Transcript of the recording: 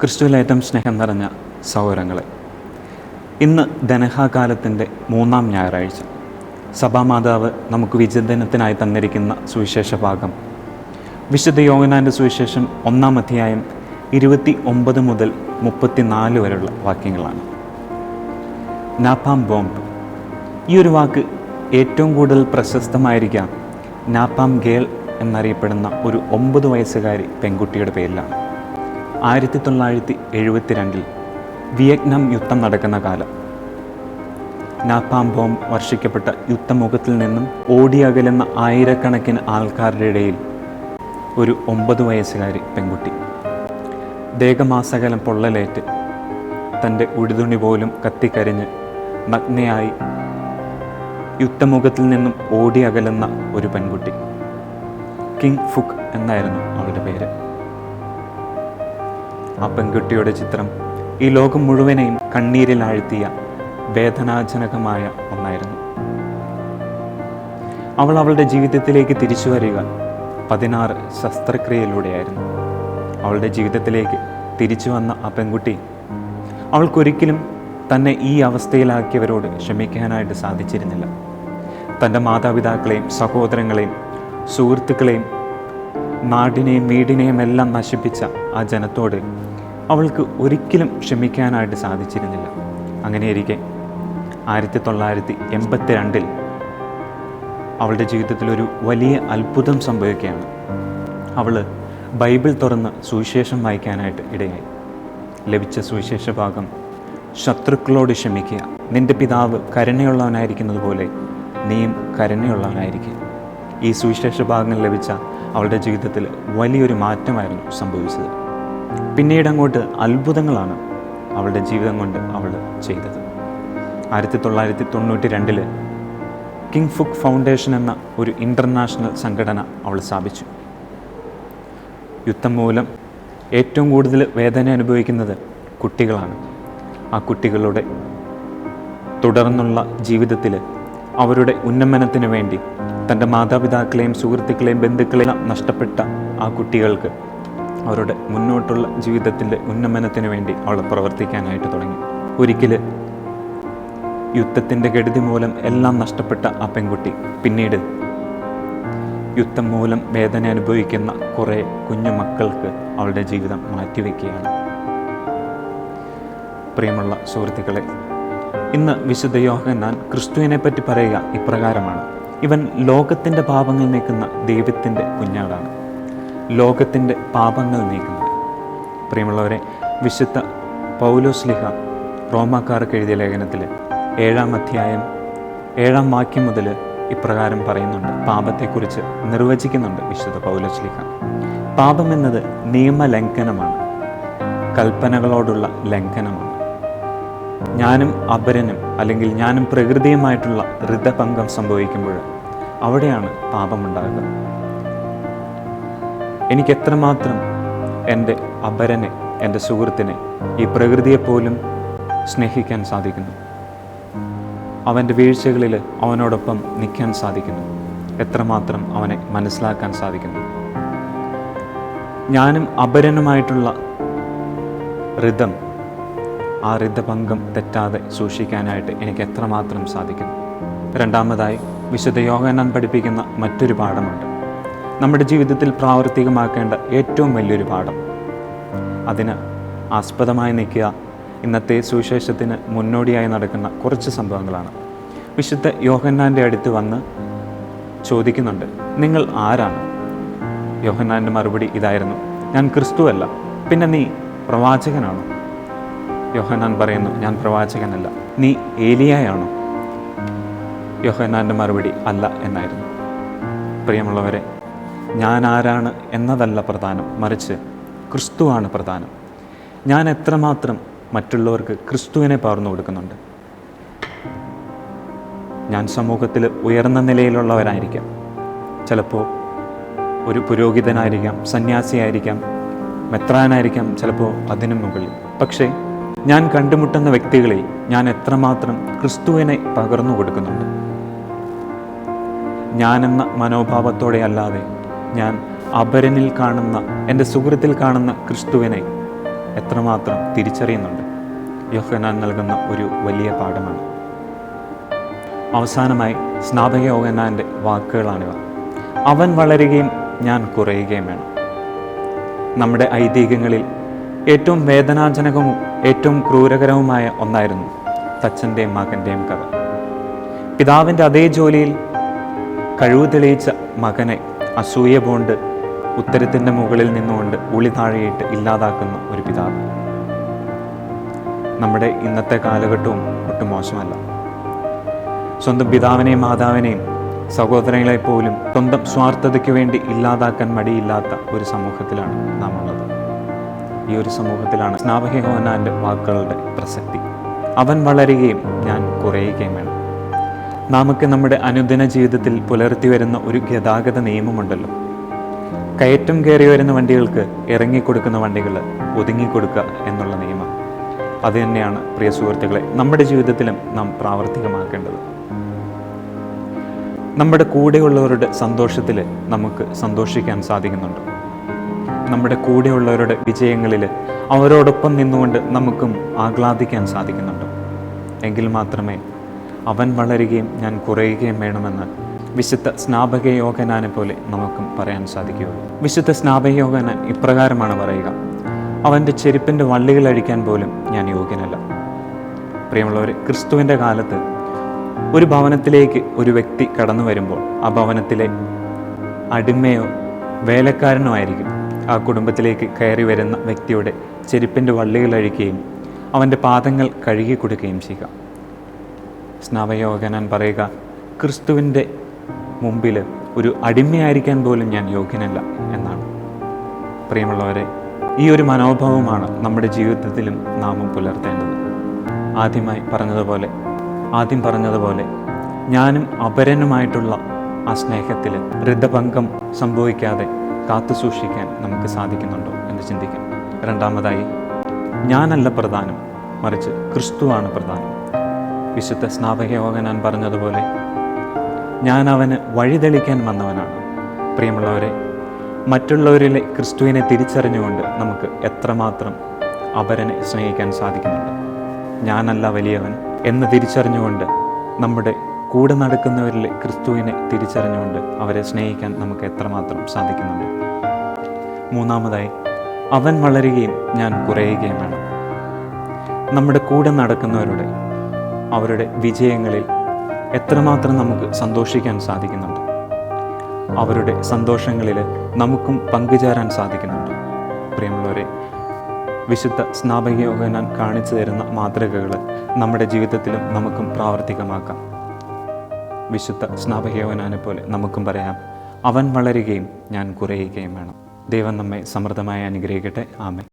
ക്രിസ്തുവിലേറ്റം സ്നേഹം നിറഞ്ഞ സൗരങ്ങളെ ഇന്ന് ധനഹാകാലത്തിന്റെ മൂന്നാം ഞായറാഴ്ച. സഭാമാതാവ് നമുക്ക് വിചിന്തനത്തിനായി തന്നിരിക്കുന്ന സുവിശേഷ ഭാഗം. വിശുദ്ധ യോഗനാന്റെ സുവിശേഷം ഒന്നാം അധ്യായം ഇരുപത്തി ഒമ്പത് മുതൽ മുപ്പത്തിനാല് വരെയുള്ള വാക്യങ്ങളാണ്. Napalm bomb. ഈ ഒരു വാക്ക് ഏറ്റവും കൂടുതൽ പ്രശസ്തമായിരിക്കാം നാപ്പാം ഗേൾ എന്നറിയപ്പെടുന്ന ഒരു ഒമ്പത് വയസ്സുകാരി പെൺകുട്ടിയുടെ പേരിലാണ്. ആയിരത്തി തൊള്ളായിരത്തി എഴുപത്തിരണ്ടിൽ വിയറ്റ്നാം യുദ്ധം നടക്കുന്ന കാലം. നാപ്പാം ബോംബ് വർഷിക്കപ്പെട്ട യുദ്ധമുഖത്തിൽ നിന്നും ഓടിയകലുന്ന ആയിരക്കണക്കിന് ആൾക്കാരുടെ ഇടയിൽ ഒരു ഒമ്പത് വയസ്സുകാരി പെൺകുട്ടി. ദേഹമാസകലം പൊള്ളലേറ്റ് തന്റെ ഉടുതുണി പോലും കത്തിക്കരിഞ്ഞ് നഗ്നയായി യുദ്ധമുഖത്തിൽ നിന്നും ഓടിയകലുന്ന ഒരു പെൺകുട്ടി. കിങ് ഫുക്ക് എന്നായിരുന്നു അവളുടെ പേര്. ആ പെൺകുട്ടിയുടെ ചിത്രം ഈ ലോകം മുഴുവനെയും കണ്ണീരിൽ ആഴ്ത്തിയ വേദനാജനകമായ ഒന്നായിരുന്നു. അവൾ അവളുടെ ജീവിതത്തിലേക്ക് തിരിച്ചു വരിക പതിനാറ് ശസ്ത്രക്രിയയിലൂടെയായിരുന്നു. അവളുടെ ജീവിതത്തിലേക്ക് തിരിച്ചു വന്ന ആ പെൺകുട്ടി അവൾക്കൊരിക്കലും തന്നെ ഈ അവസ്ഥയിലാക്കിയവരോട് ക്ഷമിക്കാനായിട്ട് സാധിച്ചിരുന്നില്ല. തന്റെ മാതാപിതാക്കളെയും സഹോദരങ്ങളെയും സുഹൃത്തുക്കളെയും നാടിനെയും വീടിനെയും എല്ലാം നശിപ്പിച്ച ആ ജനത്തോട് അവൾക്ക് ഒരിക്കലും ക്ഷമിക്കാനായിട്ട് സാധിച്ചിരുന്നില്ല. അങ്ങനെയിരിക്കെ ആയിരത്തി തൊള്ളായിരത്തി എൺപത്തി രണ്ടിൽ അവളുടെ ജീവിതത്തിൽ ഒരു വലിയ അത്ഭുതം സംഭവിക്കുകയാണ്. അവൾ ബൈബിൾ തുറന്ന് സുവിശേഷം വായിക്കാനായിട്ട് ഇടയായി. ലഭിച്ച സുവിശേഷ ഭാഗം ശത്രുക്കളോട് ക്ഷമിക്കുക. നിന്റെ പിതാവ് കരുണയുള്ളവനായിരിക്കുന്നത് പോലെ നീയും കരുണയുള്ളവനായിരിക്കുക. ഈ സുവിശേഷ ഭാഗങ്ങൾ ലഭിച്ച അവളുടെ ജീവിതത്തിൽ വലിയൊരു മാറ്റമായിരുന്നു സംഭവിച്ചത്. പിന്നീട് അങ്ങോട്ട് അത്ഭുതങ്ങളാണ് അവളുടെ ജീവിതം കൊണ്ട് അവൾ ചെയ്തത്. ആയിരത്തി തൊള്ളായിരത്തി തൊണ്ണൂറ്റി രണ്ടിൽ കിങ് ഫുക്ക് ഫൗണ്ടേഷൻ എന്ന ഒരു ഇന്റർനാഷണൽ സംഘടന അവൾ സ്ഥാപിച്ചു. യുദ്ധം മൂലം ഏറ്റവും കൂടുതൽ വേദന അനുഭവിക്കുന്നത് കുട്ടികളാണ്. ആ കുട്ടികളുടെ തുടർന്നുള്ള ജീവിതത്തിൽ അവരുടെ ഉന്നമനത്തിന് വേണ്ടി തന്റെ മാതാപിതാക്കളെയും സുഹൃത്തുക്കളെയും ബന്ധുക്കളെയും നഷ്ടപ്പെട്ട ആ കുട്ടികൾക്ക് അവരുടെ മുന്നോട്ടുള്ള ജീവിതത്തിന്റെ ഉന്നമനത്തിന് വേണ്ടി അവൾ പ്രവർത്തിക്കാനായിട്ട് തുടങ്ങി. ഒരിക്കൽ യുദ്ധത്തിന്റെ കെടുതി മൂലം എല്ലാം നഷ്ടപ്പെട്ട ആ പെൺകുട്ടി പിന്നീട് യുദ്ധം മൂലം വേദന അനുഭവിക്കുന്ന കുറേ കുഞ്ഞു മക്കൾക്ക് അവളുടെ ജീവിതം മാറ്റിവെക്കുകയാണ്. പ്രിയമുള്ള സുഹൃത്തുക്കളെ ഇന്ന് വിശുദ്ധ യോഹന്നാൻ ക്രിസ്തുവിനെ പറ്റി പറയുക ഇപ്രകാരമാണ്. ഇവൻ ലോകത്തിന്റെ പാപങ്ങൾ നീക്കുന്ന ദൈവത്തിന്റെ കുഞ്ഞാടാണ്. ലോകത്തിന്റെ പാപങ്ങൾ നീക്കുന്നത്. പ്രിയമുള്ളവരെ വിശുദ്ധ പൗലോസ്ലിഹ റോമാക്കാർക്ക് എഴുതിയ ലേഖനത്തിൽ ഏഴാം അധ്യായം ഏഴാം വാക്യം മുതൽ ഇപ്രകാരം പറയുന്നുണ്ട്. പാപത്തെക്കുറിച്ച് നിർവചിക്കുന്നുണ്ട് വിശുദ്ധ പൗലോസ്ലിഹ പാപം എന്നത് നിയമലംഘനമാണ്. കൽപ്പനകളോടുള്ള ലംഘനമാണ്. ഞാനും അപരനും അല്ലെങ്കിൽ ഞാനും പ്രകൃതിയുമായിട്ടുള്ള ഋതഭംഗം സംഭവിക്കുമ്പോൾ അവിടെയാണ് പാപമുണ്ടാകുക. എനിക്ക് എത്രമാത്രം എന്റെ അപരനെ എന്റെ സുഹൃത്തിനെ ഈ പ്രകൃതിയെപ്പോലും സ്നേഹിക്കാൻ സാധിക്കുന്നു? അവന്റെ വീഴ്ചകളിൽ അവനോടൊപ്പം നിൽക്കാൻ സാധിക്കുന്നു. എത്രമാത്രം അവനെ മനസ്സിലാക്കാൻ സാധിക്കുന്നു? ഞാനും അപരനുമായിട്ടുള്ള ഋതം ആ ഋതഭംഗം തെറ്റാതെ സൂക്ഷിക്കാനായിട്ട് എനിക്ക് എത്രമാത്രം സാധിക്കുന്നു? രണ്ടാമതായി വിശുദ്ധ യോഗനാൻ പഠിപ്പിക്കുന്ന മറ്റൊരു പാഠമുണ്ട്. നമ്മുടെ ജീവിതത്തിൽ പ്രാവർത്തികമാക്കേണ്ട ഏറ്റവും വലിയൊരു പാഠം. അതിന് ആസ്പദമായി നിൽക്കുക ഇന്നത്തെ സുവിശേഷത്തിന് മുന്നോടിയായി നടക്കുന്ന കുറച്ച് സംഭവങ്ങളാണ്. വിശുദ്ധ യോഹന്നാന്റെ അടുത്ത് വന്ന് ചോദിക്കുന്നുണ്ട് നിങ്ങൾ ആരാണ്? യോഹന്നാന്റെ മറുപടി ഇതായിരുന്നു ഞാൻ ക്രിസ്തുവല്ല പിന്നെ നീ പ്രവാചകനാണോ? യോഹന്നാൻ പറയുന്നു ഞാൻ പ്രവാചകനല്ല നീ ഏലിയായാണോ? യോഹന്നാന്റെ മറുപടി അല്ല എന്നായിരുന്നു. പ്രിയമുള്ളവരെ ഞാൻ ആരാണ് എന്നതല്ല പ്രധാനം. മറിച്ച് ക്രിസ്തുവാണ് പ്രധാനം. ഞാൻ എത്രമാത്രം മറ്റുള്ളവർക്ക് ക്രിസ്തുവിനെ പകർന്നു കൊടുക്കുന്നുണ്ട്? ഞാൻ സമൂഹത്തിൽ ഉയർന്ന നിലയിലുള്ളവരായിരിക്കാം. ചിലപ്പോൾ ഒരു പുരോഹിതനായിരിക്കാം സന്യാസിയായിരിക്കാം മെത്രാനായിരിക്കാം ചിലപ്പോൾ അതിനും മുകളിൽ. പക്ഷേ ഞാൻ കണ്ടുമുട്ടുന്ന വ്യക്തികളിൽ ഞാൻ എത്രമാത്രം ക്രിസ്തുവിനെ പകർന്നു കൊടുക്കുന്നുണ്ട്? ഞാനെന്ന മനോഭാവത്തോടെ അല്ലാതെ ഞാൻ അപരനിൽ കാണുന്ന എന്റെ സുഹൃത്തിൽ കാണുന്ന ക്രിസ്തുവിനെ എത്രമാത്രം തിരിച്ചറിയുന്നുണ്ട്. യോഹനാൻ നൽകുന്ന ഒരു വലിയ പാഠമാണ്. അവസാനമായി സ്നാപക യോഹനാന്റെ വാക്കുകളാണിവ. അവൻ വളരുകയും ഞാൻ കുറയുകയും വേണം. നമ്മുടെ ഐതിഹ്യങ്ങളിൽ ഏറ്റവും വേദനാജനകവും ഏറ്റവും ക്രൂരകരവുമായ ഒന്നായിരുന്നു തച്ചന്റെയും മകന്റെയും കഥ. പിതാവിന്റെ അതേ ജോലിയിൽ കഴിവ് തെളിയിച്ച മകനെ അസൂയ പോണ്ട് ഉത്തരത്തിന്റെ മുകളിൽ നിന്നുകൊണ്ട് ഉളി താഴെയിട്ട് ഇല്ലാതാക്കുന്ന ഒരു പിതാവ്. നമ്മുടെ ഇന്നത്തെ കാലഘട്ടവും ഒട്ടും മോശമല്ല. സ്വന്തം പിതാവിനെയും മാതാവിനെയും സഹോദരങ്ങളെ പോലും സ്വന്തം സ്വാർത്ഥതയ്ക്ക് വേണ്ടി ഇല്ലാതാക്കാൻ മടിയില്ലാത്ത ഒരു സമൂഹത്തിലാണ് നാം ഉള്ളത് ഈ ഒരു സമൂഹത്തിലാണ് സ്നാപകഹോനാന്റെ വാക്കുകളുടെ പ്രസക്തി. അവൻ വളരുകയും ഞാൻ കുറയുകയും വേണം. നാമൊക്കെ നമ്മുടെ അനുദിന ജീവിതത്തിൽ പുലർത്തി വരുന്ന ഒരു ഗതാഗത നിയമമുണ്ടല്ലോ. കയറ്റം കയറി വരുന്ന വണ്ടികൾക്ക് ഇറങ്ങിക്കൊടുക്കുന്ന വണ്ടികൾ ഒതുങ്ങിക്കൊടുക്കുക എന്നുള്ള നിയമം. അത് തന്നെയാണ് പ്രിയ സുഹൃത്തുക്കളെ നമ്മുടെ ജീവിതത്തിലും നാം പ്രാവർത്തികമാക്കേണ്ടത്. നമ്മുടെ കൂടെയുള്ളവരുടെ സന്തോഷത്തിൽ നമുക്ക് സന്തോഷിക്കാൻ സാധിക്കുന്നുണ്ട്. നമ്മുടെ കൂടെയുള്ളവരുടെ വിജയങ്ങളിൽ അവരോടൊപ്പം നിന്നുകൊണ്ട് നമുക്കും ആഹ്ലാദിക്കാൻ സാധിക്കുന്നുണ്ട്. എങ്കിൽ മാത്രമേ അവൻ വളരുകയും ഞാൻ കുറയുകയും വേണമെന്ന് വിശുദ്ധ സ്നാപക യോഗനാനെ പോലെ നമുക്കും പറയാൻ സാധിക്കുകയുള്ളൂ. വിശുദ്ധ സ്നാപക യോഗനാൻ ഇപ്രകാരമാണ് പറയുക അവന്റെ ചെരുപ്പിന്റെ വള്ളികൾ അഴിക്കാൻ പോലും ഞാൻ യോഗ്യനല്ല. പ്രിയമുള്ളവർ ക്രിസ്തുവിന്റെ കാലത്ത് ഒരു ഭവനത്തിലേക്ക് ഒരു വ്യക്തി കടന്നു വരുമ്പോൾ ആ ഭവനത്തിലെ അടിമയോ വേലക്കാരനോ ആയിരിക്കും. ആ കുടുംബത്തിലേക്ക് കയറി വരുന്ന വ്യക്തിയുടെ ചെരുപ്പിന്റെ വള്ളികൾ അഴിക്കുകയും അവന്റെ പാദങ്ങൾ കഴുകി കൊടുക്കുകയും ചെയ്യുക. സ്നവയോഗനാൻ പറയുക ക്രിസ്തുവിന്റെ മുമ്പിൽ ഒരു അടിമയായിരിക്കാൻ പോലും ഞാൻ യോഗ്യനല്ല എന്നാണ്. പ്രിയമുള്ളവരെ ഈ ഒരു മനോഭാവമാണ് നമ്മുടെ ജീവിതത്തിലും നാമം പുലർത്തേണ്ടത്. ആദ്യമായി പറഞ്ഞതുപോലെ ആദ്യം പറഞ്ഞതുപോലെ ഞാനും അപരനുമായിട്ടുള്ള ആ സ്നേഹത്തിൽ ഹൃദഭംഗം സംഭവിക്കാതെ കാത്തു സൂക്ഷിക്കാൻ നമുക്ക് സാധിക്കുന്നുണ്ടോ എന്ന് ചിന്തിക്കാം. രണ്ടാമതായി ഞാനല്ല പ്രധാനം മറിച്ച് ക്രിസ്തുവാണ് പ്രധാനം. വിശുദ്ധ സ്നാപകയോഗനാൻ പറഞ്ഞതുപോലെ ഞാൻ അവന് വഴിതെളിക്കാൻ വന്നവനാണ്. പ്രിയമുള്ളവരെ മറ്റുള്ളവരിലെ ക്രിസ്തുവിനെ തിരിച്ചറിഞ്ഞുകൊണ്ട് നമുക്ക് എത്രമാത്രം അപരനെ സ്നേഹിക്കാൻ സാധിക്കുന്നുണ്ട്. ഞാനല്ല വലിയവൻ എന്ന് തിരിച്ചറിഞ്ഞുകൊണ്ട് നമ്മുടെ കൂടെ നടക്കുന്നവരിലെ ക്രിസ്തുവിനെ തിരിച്ചറിഞ്ഞുകൊണ്ട് അവരെ സ്നേഹിക്കാൻ നമുക്ക് എത്രമാത്രം സാധിക്കുന്നുണ്ട്. മൂന്നാമതായി അവൻ വളരുകയും ഞാൻ കുറയുകയും വേണം. നമ്മുടെ കൂടെ നടക്കുന്നവരുടെ അവരുടെ വിജയങ്ങളിൽ എത്രമാത്രം നമുക്ക് സന്തോഷിക്കാൻ സാധിക്കുന്നുണ്ട്. അവരുടെ സന്തോഷങ്ങളിൽ നമുക്കും പങ്കുചേരാൻ സാധിക്കുന്നുണ്ട്. പ്രിയമുള്ളവരെ വിശുദ്ധ സ്നാപകയോഗനാൻ കാണിച്ചു തരുന്ന മാതൃകകൾ നമ്മുടെ ജീവിതത്തിലും നമുക്കും പ്രാവർത്തികമാക്കാം. വിശുദ്ധ സ്നാപകയോഗനാനെ പോലെ നമുക്കും പറയാം അവൻ വളരുകയും ഞാൻ കുറയുകയും വേണം. ദൈവം നമ്മെ സമൃദ്ധമായി അനുഗ്രഹിക്കട്ടെ. ആമേ